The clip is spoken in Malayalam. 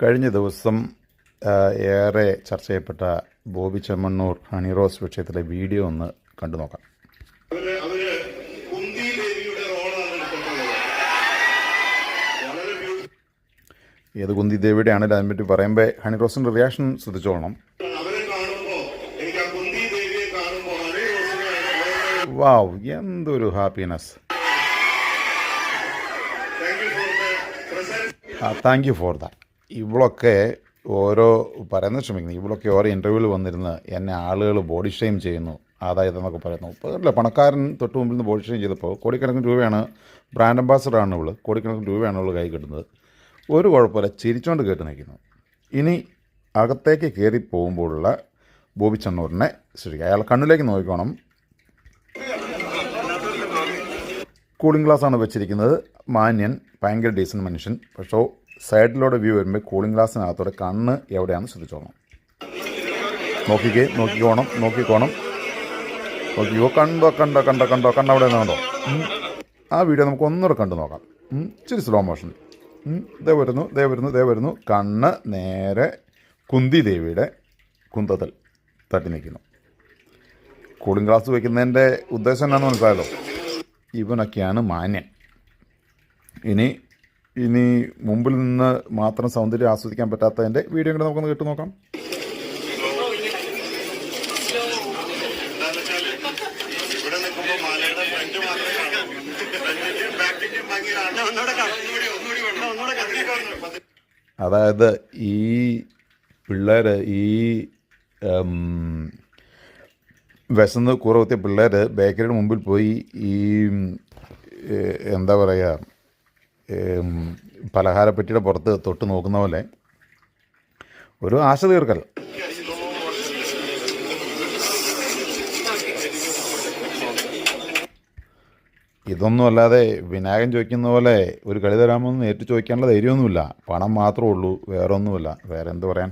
കഴിഞ്ഞ ദിവസം ഏറെ ചർച്ച ചെയ്യപ്പെട്ട ബോബി ചെമ്മണ്ണൂർ ഹണിറോസ് വിഷയത്തിലെ വീഡിയോ ഒന്ന് കണ്ടു നോക്കാം. ഏത് കുന്തി ദേവിയുടെ ആണെങ്കിലും അതിനെപ്പറ്റി പറയുമ്പോൾ ഹണി റോസിന്റെ റിയാക്ഷൻ ശ്രദ്ധിച്ചോളണം. വാവ് എന്തൊരു happiness thank you for that ഇവളൊക്കെ ഓരോ പറയുന്ന ശ്രമിക്കുന്നു. ഇവളൊക്കെ ഓരോ ഇന്റർവ്യൂവിൽ വന്നിരുന്ന് എന്നെ ആളുകൾ ബോഡി ഷെയിം ചെയ്യുന്നു. അതായത് എന്നൊക്കെ പറയുന്നു. ഇപ്പോൾ അല്ല പണക്കാരൻ തൊട്ട് മുമ്പിൽ നിന്ന് ബോഡി ഷെയിം ചെയ്തപ്പോൾ കോടിക്കണക്കിന് രൂപയാണ് ബ്രാൻഡ് അംബാസഡറാണ് ഇവൾ കോടിക്കണക്കിന് രൂപയാണ് ഇവൾ കൈ കിട്ടുന്നത്. ഒരു കുഴപ്പമില്ല ചിരിച്ചുകൊണ്ട് കേട്ട് നിൽക്കുന്നു. ഇനി അകത്തേക്ക് കയറി പോകുമ്പോഴുള്ള ബോബി ചണ്ണൂരിനെ ശ്രദ്ധിക്കുക അയാൾ കണ്ണിലേക്ക് നോക്കിക്കോണം. കൂളിംഗ് ഗ്ലാസ് ആണ് വെച്ചിരിക്കുന്നത്. മാന്യൻ ഭയങ്കര ഡീസന്റ് മനുഷ്യൻ. പക്ഷേ സൈഡിലൂടെ വ്യൂ വരുമ്പോൾ കൂളിംഗ് ഗ്ലാസ്സിനകത്തോടെ കണ്ണ് എവിടെയാണെന്ന് ശ്രദ്ധിച്ചോണം നോക്കിക്കേ നോക്കിക്കോണം നോക്കിക്കോണം. നോക്കിക്കോ കണ്ടോ കണ്ടോ കണ്ടോ കണ്ടോ കണ്ടോ അവിടെ കണ്ടോ? ആ വീഡിയോ നമുക്ക് ഒന്നുകൂടെ കണ്ടു നോക്കാം. ഇച്ചിരി സ്ലോ മോഷൻ ദേ വരുന്നു ദേ വരുന്നു ദേ വരുന്നു. കണ്ണ് നേരെ കുന്തി ദേവിയുടെ കുന്തത്തിൽ തട്ടി നിൽക്കുന്നു. കൂളിംഗ് ഗ്ലാസ് വയ്ക്കുന്നതിന്റെ ഉദ്ദേശം എന്നാന്ന് മനസ്സിലായല്ലോ? ഇവനൊക്കെയാണ് മാന്യൻ. ഇനി ഇനി മുമ്പിൽ നിന്ന് മാത്രം സൗന്ദര്യം ആസ്വദിക്കാൻ പറ്റാത്തതിന്റെ വീഡിയോ കൂടെ നമുക്കൊന്ന് കേട്ട് നോക്കാം. അതായത് ഈ പിള്ളേർ ഈ വിശന്ന് കുറവത്തിയ പിള്ളേർ ബേക്കറിയുടെ മുമ്പിൽ പോയി ഈ എന്താ പറയുക പലഹാരപ്പെട്ടിയുടെ പുറത്ത് തൊട്ട് നോക്കുന്ന പോലെ ഒരു ആശ തീർക്കൽ. ഇതൊന്നും അല്ലാതെ വിനായകൻ ചോദിക്കുന്ന പോലെ ഒരു കളി തരാമെന്ന് നേരിട്ട് ചോദിക്കാനുള്ള ധൈര്യമൊന്നുമില്ല. പണം മാത്രമേ ഉള്ളൂ വേറെ ഒന്നുമില്ല വേറെ എന്ത് പറയാൻ?